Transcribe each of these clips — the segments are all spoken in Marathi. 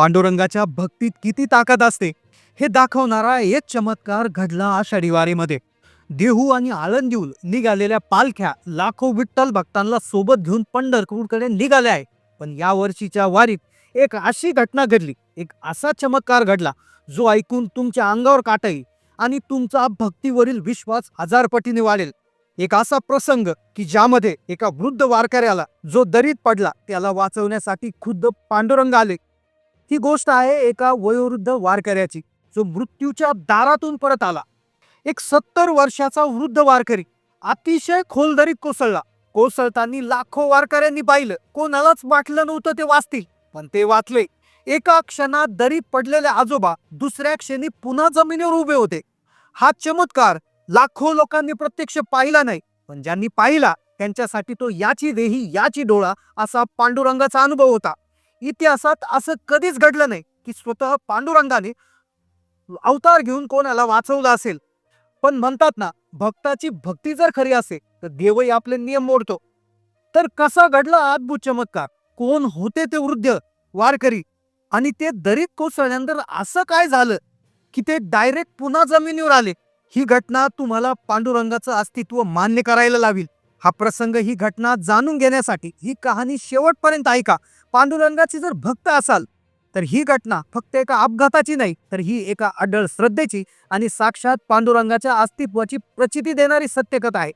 पांडुरंगाच्या भक्तीत किती ताकद असते हे दाखवणारा एक चमत्कार घडला आषाढी वारीमध्ये. देहू आणि आळंदीहून निघालेल्या पालख्या लाखो विठ्ठल भक्तांना सोबत घेऊन पंढरपूरकडे निघाल्या आहे पण या वर्षीच्या वारीत एक अशी घटना घडली एक असा चमत्कार घडला जो ऐकून तुमच्या अंगावर काटा येईल आणि तुमचा भक्तीवरील विश्वास हजारपटीने वाढेल. एक असा प्रसंग की ज्यामध्ये एका वृद्ध वारकऱ्याला जो दरीत पडला त्याला वाचवण्यासाठी खुद्द पांडुरंग आले. ही गोष्ट आहे एका वयोवृद्ध वारकऱ्याची. जो मृत्यूच्या दारातून परत आला. एक सत्तर वर्षाचा वृद्ध वारकरी अतिशय खोलदरीत कोसळला. कोसळताना लाखो वारकऱ्यांनी पाहिलं. कोणालाच वाटलं नव्हतं ते वाचतील. पण ते वाचले. एका क्षणात दरीत पडलेले आजोबा दुसऱ्या क्षणी पुन्हा जमिनीवर उभे होते. हा चमत्कार लाखो लोकांनी प्रत्यक्ष पाहिला नाही. पण ज्यांनी पाहिला त्यांच्यासाठी तो याची देही याची डोळा असा पांडुरंगाचा अनुभव होता. इतिहासात असं कधीच घडलं नाही की स्वतः पांडुरंगाने अवतार घेऊन कोणाला वाचवलं असेल. पण म्हणतात ना भक्ताची भक्ती जर खरी असेल तर देवही आपले नियम मोडतो. तर कसा घडला अद्भुत चमत्कार? कोण होते ते वृद्ध वारकरी? आणि ते दरीत कोसळल्यानंतर असं काय झालं की ते डायरेक्ट पुन्हा जमिनीवर आले? ही घटना तुम्हाला पांडुरंगाचं अस्तित्व मान्य करायला लावील. हा प्रसंग ही घटना जाणून घेण्यासाठी ही कहाणी शेवटपर्यंत ऐका. पांडुरंगाची जर भक्त असाल तर ही घटना फक्त एका अपघाताची नाही तर ही एका अडळ श्रद्धेची आणि साक्षात पांडुरंगाच्या अस्तित्वाची प्रचिती देणारी सत्यकथा आहे.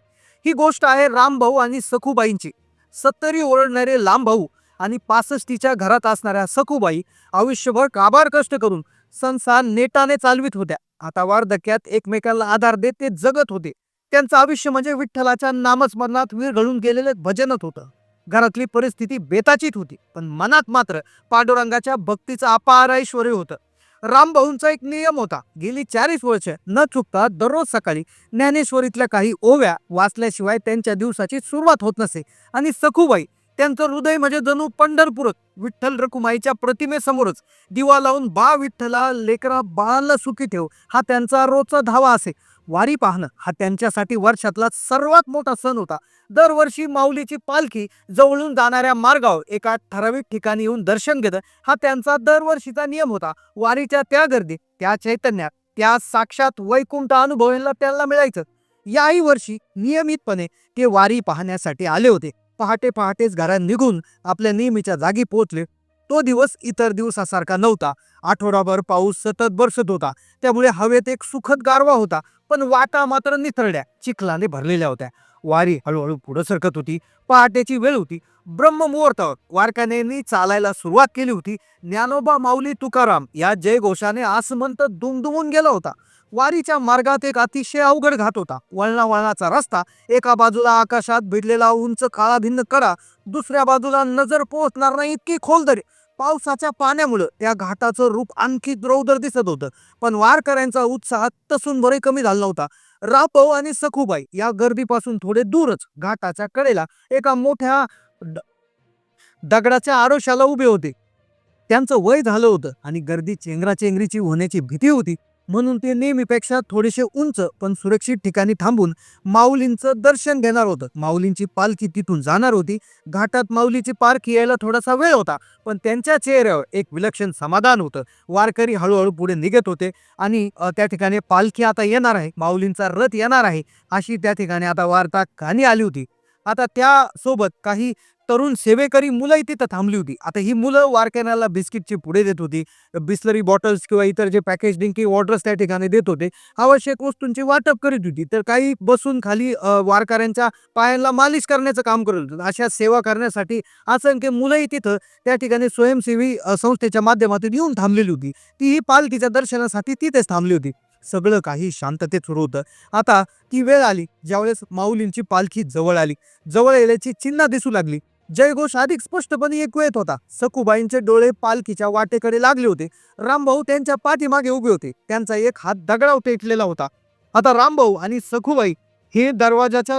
ही गोष्ट आहे रामभाऊ आणि सखूबाईंची. सत्तरी ओरडणारे लांबभाऊ आणि पासष्टीच्या घरात असणाऱ्या सखूबाई आयुष्यभर काबार कष्ट करून संसार नेटाने चालवित होत्या. आता वार्धक्यात एकमेकांना आधार देत ते जगत होते. त्यांचं आयुष्य म्हणजे विठ्ठलाच्या नामस्मरणात विरघळून गेलेलं भजनच होतं. घरातली परिस्थिती बेताचीत होती पण मनात मात्र पांडुरंगाच्या भक्तीचं अपार ऐश्वर होतं. रामभाऊंचा एक नियम होता गेली चाळीस वर्ष न चुकता दररोज सकाळी ज्ञानेश्वरीतल्या काही ओव्या वाचल्याशिवाय त्यांच्या दिवसाची सुरुवात होत नसे. आणि सखूबाई त्यांचं हृदय म्हणजे जणू पंढरपूरच विठ्ठल रकुमाईच्या प्रतिमेसमोरच. दिवा लावून बा विठ्ठला लेकरा बाळाला सुखी ठेव हा त्यांचा रोजचा धावा असे. वारी पाहणं हा त्यांच्यासाठी वर्षातला सर्वात मोठा सण होता. दरवर्षी माऊलीची पालखी जवळून जाणाऱ्या मार्गावर एका ठराविक ठिकाणी येऊन दर्शन घेतं. हा त्यांचा दरवर्षीचा नियम होता. वारीच्या त्या गर्दीत त्या चैतन्यात त्या साक्षात वैकुंठ अनुभवायला त्यांना मिळायचं. याही वर्षी नियमितपणे ते वारी पाहण्यासाठी आले होते. पहाटे पहाटेच घरात निघून आपल्या नेहमीच्या जागी पोहोचले. तो दिवस इतर दिवसासारखा नव्हता. आठवडाभर पाऊस सतत बरसत होता. त्यामुळे हवेत एक सुखद गारवा होता पण वाटा मात्र निथरड्या चिखलाने भरलेल्या होत्या. वारी हळूहळू पुढे सरकत होती पहाटेची वेळ होती. ब्रह्ममुहूर्तावर वारकऱ्यांनी चालायला सुरुवात केली होती. ज्ञानोबा माऊली तुकाराम या जयघोषाने आसमंत दुमदुमून गेला होता. वारीच्या मार्गात एक अतिशय अवघड घाट होता. वळणा वळणाचा रस्ता एका बाजूला आकाशात भिडलेला उंच काळा भिन्न कडा दुसऱ्या बाजूला नजर पोहोचणार नाही इतकी खोल दरी. पावसाच्या पाण्यामुळं त्या घाटाचं रूप आणखी रौदर दिसत होतं. पण वारकऱ्यांचा उत्साह तसून बरे कमी झाला नव्हता. रापव आणि सखूबाई या गर्दीपासून थोडे दूरच घाटाच्या कडेला एका मोठ्या दगडाच्या आरोशाला उभे होते. त्यांचं वय झालं होतं आणि गर्दी चेंगराचेंगरीची होण्याची भीती होती. म्हणून ते नेहमीपेक्षा थोडेसे उंच पण सुरक्षित ठिकाणी थांबून माऊलींचं दर्शन घेणार होतं. माऊलींची पालखी तिथून जाणार होती. घाटात माऊलीची पालखी यायला थोडासा वेळ होता पण त्यांच्या चेहऱ्यावर एक विलक्षण समाधान होतं. वारकरी हळूहळू पुढे निघत होते आणि त्या ठिकाणी पालखी आता येणार आहे. माऊलींचा रथ येणार आहे. अशी त्या ठिकाणी आता वार्ता कानी आली होती. आता त्यासोबत काही तरुण सेवेकरी मुलंही तिथं थांबली होती. आता ही मुलं वारकऱ्यांना बिस्किटची पुढे देत होती बिस्लरी बॉटल्स किंवा इतर जे पॅकेज ड्रिंकिंग वॉटर्स त्या ठिकाणी देत होते. आवश्यक वस्तूंची वाटप करीत होती. तर काही बसून खाली वारकऱ्यांच्या पायांना मालिश करण्याचं काम करत होतं. अशा सेवा करण्यासाठी असंख्य मुलंही तिथं त्या ठिकाणी स्वयंसेवी संस्थेच्या माध्यमातून येऊन थांबलेली होती. ती ही पालखीच्या दर्शनासाठी तिथेच थांबली होती. सगळं काही शांततेत सुरू होतं. आता ती वेळ आली ज्यावेळेस माऊलींची पालखी जवळ आली. जवळ येण्याची चिन्ह दिसू लागली. जयघोष अधिक स्पष्टपणे एक येत होता. सखुबाईंचे डोळे पालखीच्या वाटेकडे लागले होते. रामभाऊ त्यांच्या पाठीमागे उभे होते. त्यांचा एक हात दगडावर टेकलेला होता. आता रामभाऊ आणि सखुबाई हे दरवाजाच्या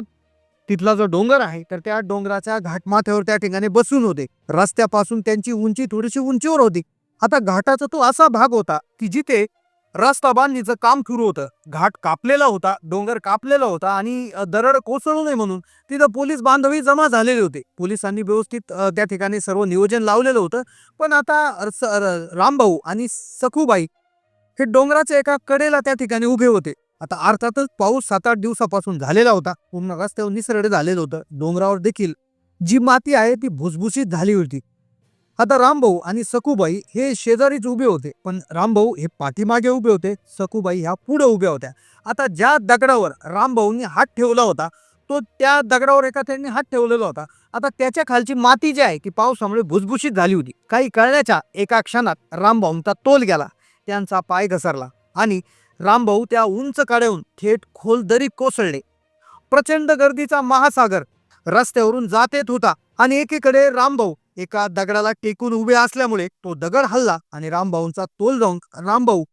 तिथला जो डोंगर आहे तर त्या डोंगराच्या घाटमाथ्यावर त्या ठिकाणी बसून होते. रस्त्यापासून त्यांची उंची थोडीशी उंचीवर होती. आता घाटाचा तो असा भाग होता की जिथे रस्ता बांधणीचं काम सुरू होतं. घाट कापलेला होता डोंगर कापलेला होता आणि दरड कोसळू नये म्हणून तिथं पोलीस बांधवी जमा झालेले होते. पोलिसांनी व्यवस्थित त्या ठिकाणी सर्व नियोजन लावलेलं होतं. पण आता रामभाऊ आणि सखूबाई हे डोंगराच्या एका कडेला त्या ठिकाणी उभे होते. आता अर्थातच पाऊस सात आठ दिवसापासून झालेला होता. पूर्ण रस्त्यावर निसरडे झालेलं होतं. डोंगरावर देखील जी माती आहे ती भुसभुशीत झाली होती. आता रामभाऊ आणि सखूबाई हे शेजारीच उभे होते. पण रामभाऊ हे पाठीमागे उभे होते. सखूबाई ह्या पुढे उभ्या होत्या. आता ज्या दगडावर रामभाऊंनी हात ठेवला होता तो त्या दगडावर एका त्यांनी हात ठेवलेला होता. आता त्याच्या खालची माती जी आहे की पावसामुळे भुसभुशीत झाली होती. काही कळण्याच्या एका क्षणात रामभाऊंचा तोल गेला. त्यांचा पाय घसरला आणि रामभाऊ त्या उंच काड्याहून थेट खोल दरी कोसळले. प्रचंड गर्दीचा महासागर रस्त्यावरून जात येत होता आणि एकीकडे रामभाऊ एका दगडाला टेकून उभे असल्यामुळे तो दगड हल्ला आणि रामभाऊंचा तोल जाऊन रामभाऊ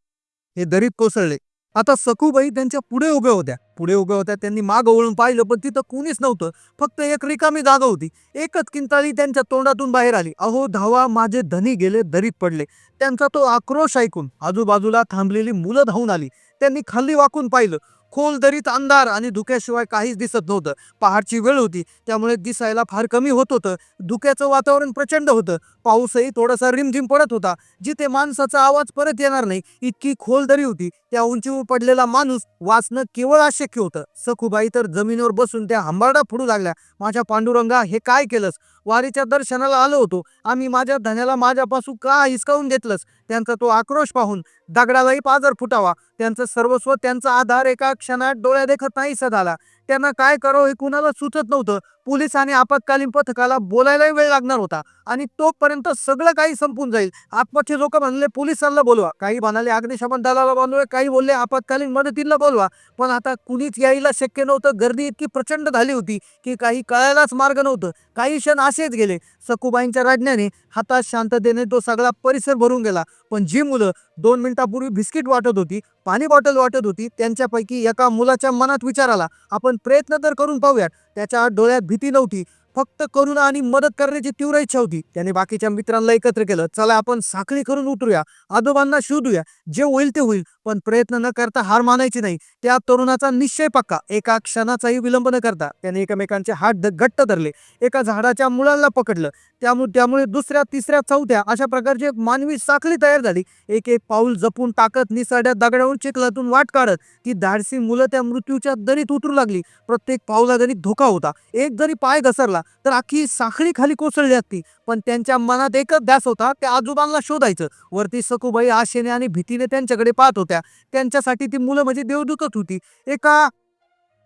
हे दरीत कोसळले. आता सखूबाई त्यांच्या पुढे उभ्या होत्या. पुढे उभ्या होत्या त्यांनी माग वळून पाहिलं पण तिथं कुणीच नव्हतं. फक्त एक रिकामी जागा होती. एकच किंताळी त्यांच्या तोंडातून बाहेर आली. अहो धावा माझे धनी गेले दरीत पडले. त्यांचा तो आक्रोश ऐकून आजूबाजूला थांबलेली मुलं धावून आली. त्यांनी खाली वाकून पाहिलं. खोल दरीत अंधार आणि धुक्याशिवाय काहीच दिसत नव्हतं. पहाडची वेळ होती त्यामुळे दिसायला फार कमी होत होतं. धुक्याचं वातावरण प्रचंड होतं. पाऊसही थोडासा रिमझिम पडत होता. जिथे माणसाचा आवाज परत येणार नाही इतकी खोल दरी होती. त्या उंचीवर पडलेला माणूस वाचणं केवळ अशक्य होतं. सखुबाई तर जमिनीवर बसून त्या हंबारडा फुडू लागल्या. माझ्या पांडुरंगा हे काय केलंस? वारीच्या दर्शनाला आलो होतो. आम्ही माझ्या धन्याला माझ्यापासून का हिसकावून घेतलंस? त्यांचा तो आक्रोश पाहून दगडालाही पाजर फुटावा. त्यांचं सर्वस्व त्यांचा आधार एका क्षणात डोळ्या देखत नाहीसा झाला. त्यांना काय करावं हे कुणाला सुचत नव्हतं. पोलीस आणि आपत्कालीन पथकाला बोलायलाही वेळ लागणार होता आणि तोपर्यंत सगळं काही संपून जाईल. आतमध्ये लोक म्हणले पोलिसांना बोलवा. काही म्हणाले अग्निशमन दलाला बोलवा काही बोलले आपत्कालीन मदतीला बोलवा. पण आता कुणीच यायला शक्य नव्हतं. गर्दी इतकी प्रचंड झाली होती की काही कळायलाच मार्ग नव्हतं. काही क्षण असेच गेले. सकुबाईंच्या राज्ञाने हातात शांततेने तो सगळा परिसर भरून गेला. पण जी मुलं दोन मिनिटापूर्वी बिस्किट वाटत होती पाणी बॉटल वाटत होती त्यांच्यापैकी एका मुलाच्या मनात विचार आला आपण प्रयत्न तर करून पाहूयात. त्याच्या डोळ्यात भीती नव्हती फक्त करुणा आणि मदत करण्याची तीव्र इच्छा होती. त्याने बाकीच्या मित्रांना एकत्र केलं चला आपण साखळी करून उतरूया आजोबांना शोधूया जे होईल ते होईल पण प्रयत्न न करता हार मानायची नाही. त्या तरुणाचा निश्चय पक्का. एका क्षणाचाही विलंब न करता त्याने एकमेकांचे हात घट्ट धरले. एका झाडाच्या मुळाला पकडलं. त्यामुळे त्यामुळे दुसऱ्या तिसऱ्या चौथ्या अशा प्रकारची एक मानवी साखळी तयार झाली. एक एक पाऊल जपून टाकत निसरड्या दगडावरून चिखलातून वाट काढत ती धाडसी मुलं त्या मृत्यूच्या दरीत उतरू लागली. प्रत्येक पावला जरी धोका होता एक जरी पाय घसरला तर अख्खी साखळी खाली कोसळली असती. पण त्यांच्या मनात एकच ध्यास होता त्या आजोबांना शोधायचं. वरती सकुबाई आशेने आणि भीतीने त्यांच्याकडे पाहत होत्या. त्यांच्यासाठी ती मुलं म्हणजे देवदूतच होती. एका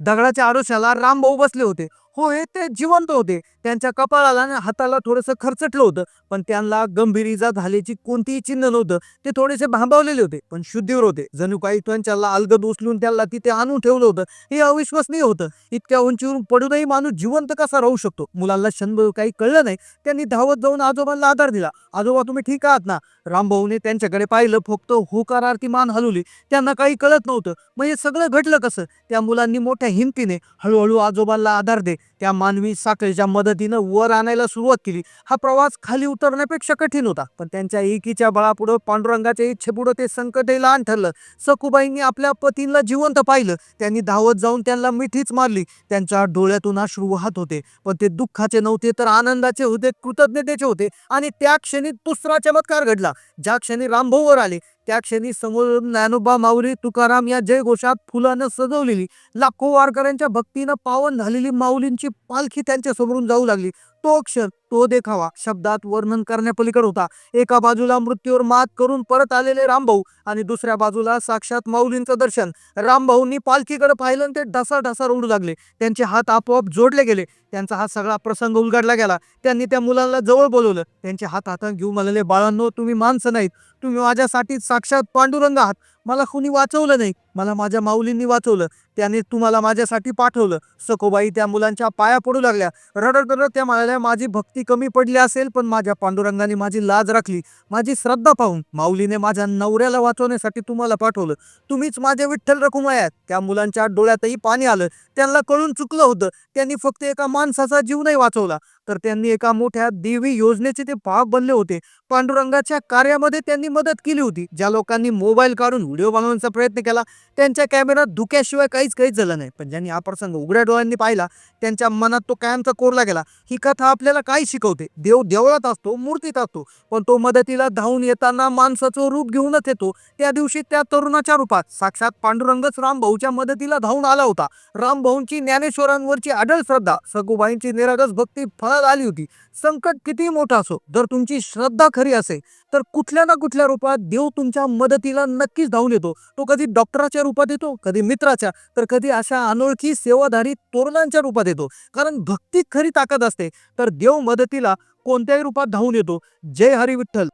दगडाच्या आरोशाला रामभाऊ बसले होते. होय ते जिवंत होते. त्यांच्या कपाळाला आणि हाताला थोडंसं खरचटलं होतं पण त्यांना गंभीर इजा झाल्याची कोणतीही चिन्ह नव्हतं. ते थोडेसे भांबावलेले होते पण शुद्धीवर होते. जणू काही त्यांच्याला अलगद उचलून त्यांना तिथे आणून ठेवलं होतं. हे अविश्वसनीय होतं. इतक्या उंचीवरून पडूनही माणूस जिवंत कसा राहू शकतो? मुलांना क्षणभर काही कळलं नाही. त्यांनी धावत जाऊन आजोबांना आधार दिला. आजोबा तुम्ही ठीक आहात ना? रामभाऊने त्यांच्याकडे पाहिलं. फक्त होकारार्थी मान हलवली. त्यांना काही कळत नव्हतं. मग हे सगळं घडलं कसं? त्या मुलांनी मोठ्या हिमतीने हळूहळू आजोबांना आधार दे. त्या मानवी साखळीच्या मदतीनं वर आणायला सुरुवात केली. हा प्रवास खाली उतरण्यापेक्षा कठीण होता पण त्यांच्या एकीच्या बळापुढं पांडुरंगाच्या इच्छेपुढं ते संकट लहान ठरलं. सखुबाईंनी आपल्या पतींना जिवंत पाहिलं. त्यांनी धावत जाऊन त्यांना मिठीच मारली. त्यांच्या डोळ्यातून अश्रू वाहत होते पण ते दुःखाचे नव्हते तर आनंदाचे होते कृतज्ञतेचे होते. आणि त्या क्षणी दुसरा चमत्कार घडला. ज्या क्षणी रामभाऊवर आले त्या क्षणी समोर ज्ञानोबा माऊली तुकाराम या जयघोषात फुलानं सजवलेली. लाखो वारकऱ्यांच्या भक्तीनं पावन झालेली माऊलींची पालखी त्यांच्या समोरून जाऊ लागली. तो क्षण तो देखावा शब्दात वर्णन करण्यापलीकडे होता. एका बाजूला मृत्यूवर मात करून परत आलेले रामभाऊ आणि दुसऱ्या बाजूला साक्षात माऊलींचं दर्शन. रामभाऊंनी पालखीकडे पाहिलं आणि ते ढसा ढसा रोडू लागले. त्यांचे हात आपोआप जोडले गेले. त्यांचा हा सगळा प्रसंग उलगडला गेला. त्यांनी त्या मुलांना जवळ बोलवलं. त्यांचे हात हातात घेऊ म्हणाले बाळांनो तुम्ही माणसं नाहीत. तुम्ही माझ्यासाठी साक्षात पांडुरंग आहात. मला कुणी वाचवलं नाही. मला माझ्या माऊलींनी वाचवलं. त्याने तुम्हाला माझ्यासाठी पाठवलं. सखोबाई त्या मुलांच्या पाया पडू लागल्या. रडत रडत त्या म्हणाल्या माझी भक्ती कमी पडली असेल पण माझ्या पांडुरंगाने माझी लाज राखली. माझी श्रद्धा पाहून माऊलीने माझ्या नवऱ्याला वाचवण्यासाठी तुम्हाला पाठवलं. तुम्हीच माझे विठ्ठल रखुमाय त्या मुलांच्या डोळ्यातही पाणी आलं. त्यांना कळून चुकलं होतं. त्यांनी फक्त एका माणसाचा जीव नाही वाचवला. तर त्यांनी एका मोठ्या देवी योजनेचे ते भाग बनले होते. पांडुरंगाच्या कार्यामध्ये त्यांनी मदत केली होती. ज्या लोकांनी मोबाईल काढून व्हिडिओ बनवण्याचा प्रयत्न केला त्यांच्या कॅमेऱ्यात धुक्याशिवाय काहीच काहीच झालं नाही. पण ज्यांनी हा प्रसंग उघड्या डोळ्यांनी पाहिला त्यांच्या मनात तो कायमचा कोरला गेला. ही कथा आपल्याला काय शिकवते? देव देवळात असतो मूर्तीत असतो पण तो मदतीला धावून येताना माणसाचं रूप घेऊनच येतो. त्या दिवशी त्या तरुणाच्या रूपात साक्षात पांडुरंगच रामभाऊच्या मदतीला धावून आला होता. रामभाऊंची ज्ञानेश्वरांवरची अडल श्रद्धा सगुबाईंची निरागस भक्ती फळात आली होती. संकट किती मोठं असो जर तुमची श्रद्धा खरी असेल तर कुठल्या ना कुठल्या रूपात देव तुमच्या मदतीला नक्कीच धावून येतो. तो कधी डॉक्टराच्या रूपात येतो कधी मित्राच्या तर कधी अशा अनोळखी सेवाधारी तोरणांच्या रूपात येतो. कारण भक्ती खरी ताकद असते तर देव मदतीला कोणत्याही रूपात धावून येतो. जय हरी विठ्ठल.